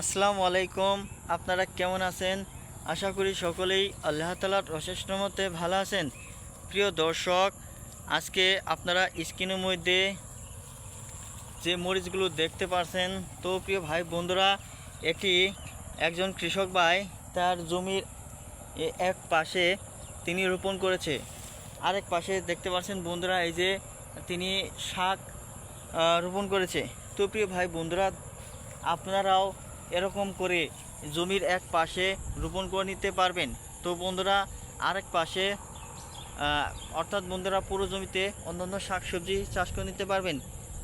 আসসালামু আলাইকুম। আপনারা কেমন আছেন? আশা করি সকলেই আল্লাহ তালার অশেষ রহমতে ভালো আছেন। প্রিয় দর্শক, আজকে আপনারা স্ক্রিনের মধ্যে যে মরিচগুলো দেখতে পারছেন, তো প্রিয় ভাই বন্ধুরা, এটি একজন কৃষক ভাই, তার জমির এক পাশে তিনি রোপণ করেছে। আরেক পাশে দেখতে পাচ্ছেন বন্ধুরা, এই যে তিনি শাক রোপণ করেছে। তো প্রিয় ভাই বন্ধুরা, আপনারাও এরকম করে জমির এক পাশে রোপণ করে নিতে পারবেন। তো বন্ধুরা, আরেক পাশে অর্থাৎ বন্ধুরা পুরো জমিতে অন্যান্য শাকসবজি চাষ করে নিতে পারবেন।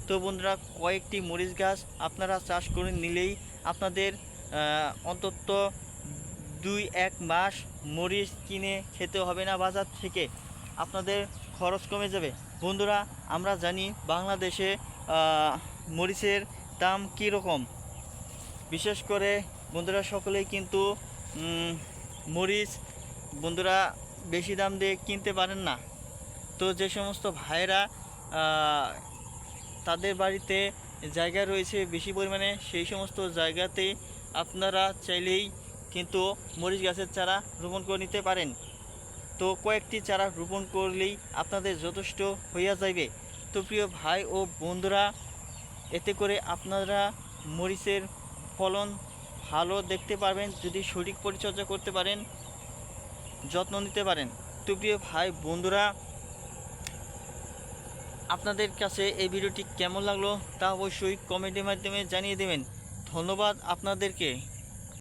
তো বন্ধুরা, কয়েকটি মরিচ গাছ আপনারা চাষ করে নিলেই আপনাদের অন্তত দুই এক মাস মরিচ কিনে খেতে হবে না বাজার থেকে। আপনাদের খরচ কমে যাবে। বন্ধুরা, আমরা জানি বাংলাদেশে মরিচের দাম কী রকম বিশেষ করে বন্ধুরা সকলেই কিন্তু মরিচ বন্ধুরা বেশি দাম দিয়ে কিনতে পারেন না। তো যে সমস্ত ভাইয়েরা আহ, তাদের বাড়িতে জায়গা রয়েছে বেশি পরিমাণে সেই সমস্ত জায়গাতে আপনারা চাইলেই কিন্তু মরিচ গাছের চারা রোপণ করে নিতে পারেন। তো কয়েকটি চারা রোপণ করলেই আপনাদের যথেষ্ট হইয়া যাইবে। তো প্রিয় ভাই ও বন্ধুরা এতে করে আপনারা মরিচের ফলন ভালো দেখতে পারবেন, যদি সঠিক পরিচর্যা করতে পারেন, যত্ন নিতে পারেন। তো প্রিয় ভাই, বন্ধুরা, আপনাদের কাছে এই ভিডিওটি কেমন লাগল তা অবশ্যই কমেন্টের মাধ্যমে জানিয়ে দেবেন। ধন্যবাদ আপনাদেরকে।